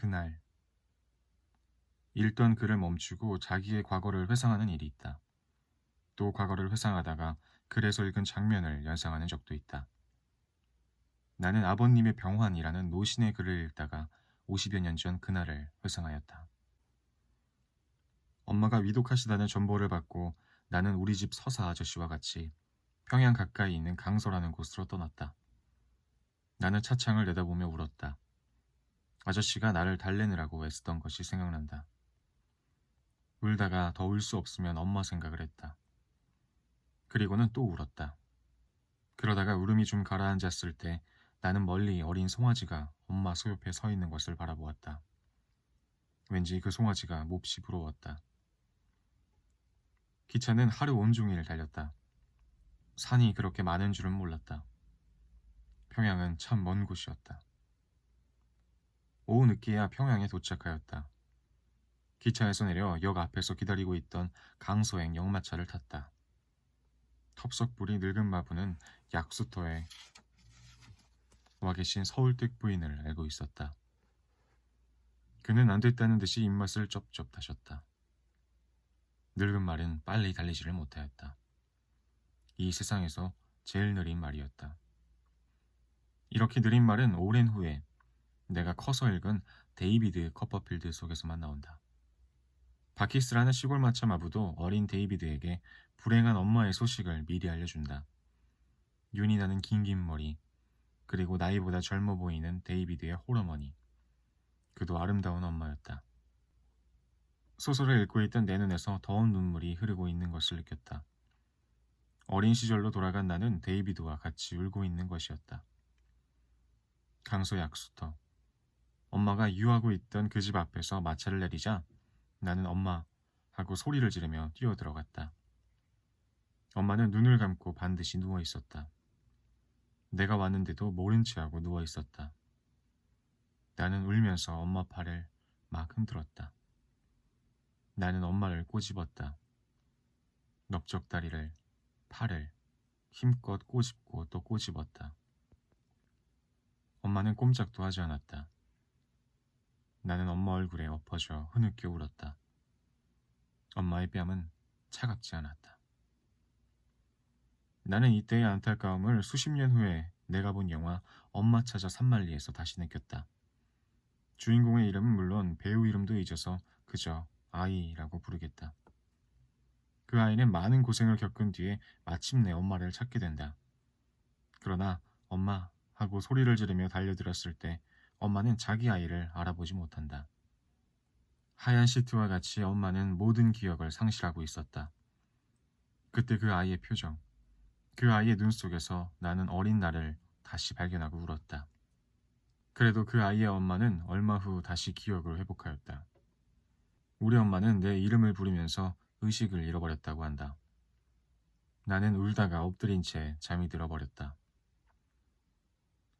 그날 읽던 글을 멈추고 자기의 과거를 회상하는 일이 있다. 또 과거를 회상하다가 글에서 읽은 장면을 연상하는 적도 있다. 나는 아버님의 병환이라는 노신의 글을 읽다가 50여 년 전 그날을 회상하였다. 엄마가 위독하시다는 전보를 받고 나는 우리 집 서사 아저씨와 같이 평양 가까이 있는 강서라는 곳으로 떠났다. 나는 차창을 내다보며 울었다. 아저씨가 나를 달래느라고 애쓰던 것이 생각난다. 울다가 더 울 수 없으면 엄마 생각을 했다. 그리고는 또 울었다. 그러다가 울음이 좀 가라앉았을 때 나는 멀리 어린 송아지가 엄마 소옆에 서 있는 것을 바라보았다. 왠지 그 송아지가 몹시 부러웠다. 기차는 하루 온종일 달렸다. 산이 그렇게 많은 줄은 몰랐다. 평양은 참 먼 곳이었다. 오후 늦게야 평양에 도착하였다. 기차에서 내려 역 앞에서 기다리고 있던 강소행 역마차를 탔다. 텁석불이 늙은 마부는 약수터에 와 계신 서울댁 부인을 알고 있었다. 그는 안 됐다는 듯이 입맛을 쩝쩝 다셨다. 늙은 말은 빨리 달리지를 못하였다. 이 세상에서 제일 느린 말이었다. 이렇게 느린 말은 오랜 후에 내가 커서 읽은 데이비드 커퍼필드 속에서만 나온다. 바키스라는 시골 마차 마부도 어린 데이비드에게 불행한 엄마의 소식을 미리 알려준다. 윤이 나는 긴긴 머리, 그리고 나이보다 젊어 보이는 데이비드의 홀어머니. 그도 아름다운 엄마였다. 소설을 읽고 있던 내 눈에서 더운 눈물이 흐르고 있는 것을 느꼈다. 어린 시절로 돌아간 나는 데이비드와 같이 울고 있는 것이었다. 강소 약수터. 엄마가 유하고 있던 그 집 앞에서 마차를 내리자 나는 엄마 하고 소리를 지르며 뛰어들어갔다. 엄마는 눈을 감고 반드시 누워 있었다. 내가 왔는데도 모른 체하고 누워 있었다. 나는 울면서 엄마 팔을 막 흔들었다. 나는 엄마를 꼬집었다. 넓적다리를, 팔을 힘껏 꼬집고 또 꼬집었다. 엄마는 꼼짝도 하지 않았다. 나는 엄마 얼굴에 엎어져 흐느껴 울었다. 엄마의 뺨은 차갑지 않았다. 나는 이때의 안타까움을 수십 년 후에 내가 본 영화 엄마 찾아 산만리에서 다시 느꼈다. 주인공의 이름은 물론 배우 이름도 잊어서 그저 아이라고 부르겠다. 그 아이는 많은 고생을 겪은 뒤에 마침내 엄마를 찾게 된다. 그러나 엄마 하고 소리를 지르며 달려들었을 때 엄마는 자기 아이를 알아보지 못한다. 하얀 시트와 같이 엄마는 모든 기억을 상실하고 있었다. 그때 그 아이의 표정, 그 아이의 눈 속에서 나는 어린 나를 다시 발견하고 울었다. 그래도 그 아이의 엄마는 얼마 후 다시 기억을 회복하였다. 우리 엄마는 내 이름을 부르면서 의식을 잃어버렸다고 한다. 나는 울다가 엎드린 채 잠이 들어버렸다.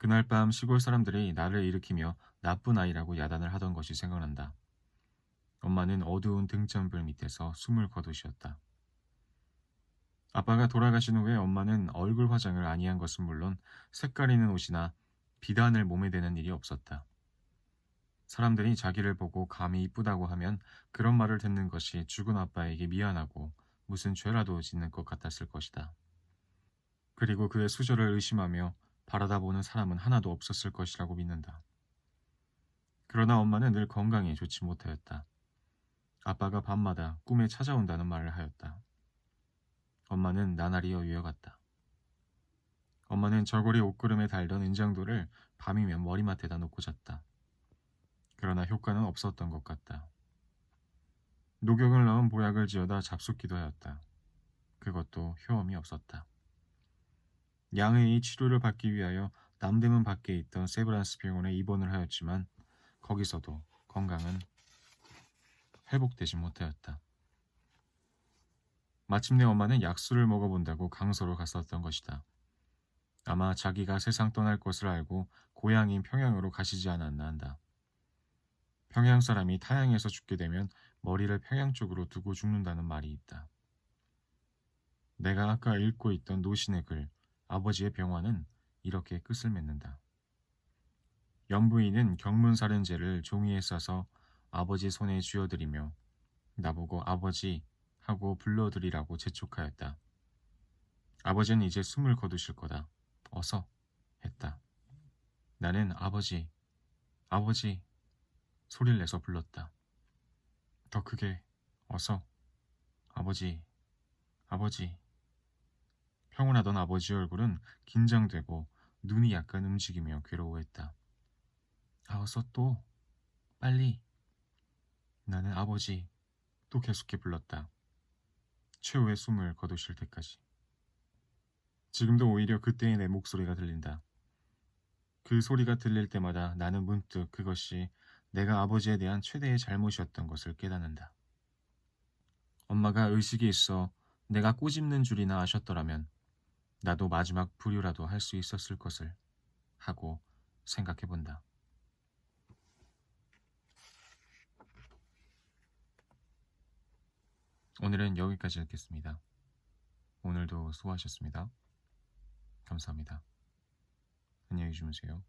그날 밤 시골 사람들이 나를 일으키며 나쁜 아이라고 야단을 하던 것이 생각난다. 엄마는 어두운 등잔불 밑에서 숨을 거두셨다. 아빠가 돌아가신 후에 엄마는 얼굴 화장을 아니한 것은 물론 색깔 있는 옷이나 비단을 몸에 대는 일이 없었다. 사람들이 자기를 보고 감히 이쁘다고 하면 그런 말을 듣는 것이 죽은 아빠에게 미안하고 무슨 죄라도 짓는 것 같았을 것이다. 그리고 그의 수저를 의심하며 바라다 보는 사람은 하나도 없었을 것이라고 믿는다. 그러나 엄마는 늘 건강에 좋지 못하였다. 아빠가 밤마다 꿈에 찾아온다는 말을 하였다. 엄마는 나날이 여유여갔다. 엄마는 저고리 옷구름에 달던 은장도를 밤이면 머리맡에다 놓고 잤다. 그러나 효과는 없었던 것 같다. 녹용을 넣은 보약을 지어다 잡숫기도 하였다. 그것도 효험이 없었다. 양의 치료를 받기 위하여 남대문 밖에 있던 세브란스 병원에 입원을 하였지만 거기서도 건강은 회복되지 못하였다. 마침내 엄마는 약수를 먹어본다고 강서로 갔었던 것이다. 아마 자기가 세상 떠날 것을 알고 고향인 평양으로 가시지 않았나 한다. 평양 사람이 타양에서 죽게 되면 머리를 평양 쪽으로 두고 죽는다는 말이 있다. 내가 아까 읽고 있던 노신의 글, 아버지의 병화는 이렇게 끝을 맺는다. 영부인은 경문살인제를 종이에 써서 아버지 손에 쥐어드리며 나보고 아버지 하고 불러드리라고 재촉하였다. 아버지는 이제 숨을 거두실 거다. 어서 했다. 나는 아버지, 아버지 소리를 내서 불렀다. 더 크게 어서 아버지, 아버지. 평온하던 아버지 얼굴은 긴장되고 눈이 약간 움직이며 괴로워했다. 아, 어서 또 빨리. 나는 아버지 또 계속해 불렀다. 최후의 숨을 거두실 때까지. 지금도 오히려 그때의 내 목소리가 들린다. 그 소리가 들릴 때마다 나는 문득 그것이 내가 아버지에 대한 최대의 잘못이었던 것을 깨닫는다. 엄마가 의식이 있어 내가 꼬집는 줄이나 아셨더라면 나도 마지막 불효라도 할 수 있었을 것을 하고 생각해 본다. 오늘은 여기까지 읽겠습니다. 오늘도 수고하셨습니다. 감사합니다. 안녕히 주무세요.